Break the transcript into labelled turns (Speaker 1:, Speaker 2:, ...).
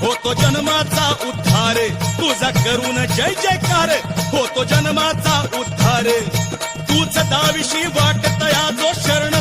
Speaker 1: होतो जन्माचा उद्धार. तुझा करून जय जयकार. होतो जन्माचा उद्धार. तूच दाविशी वाटतया जो शरण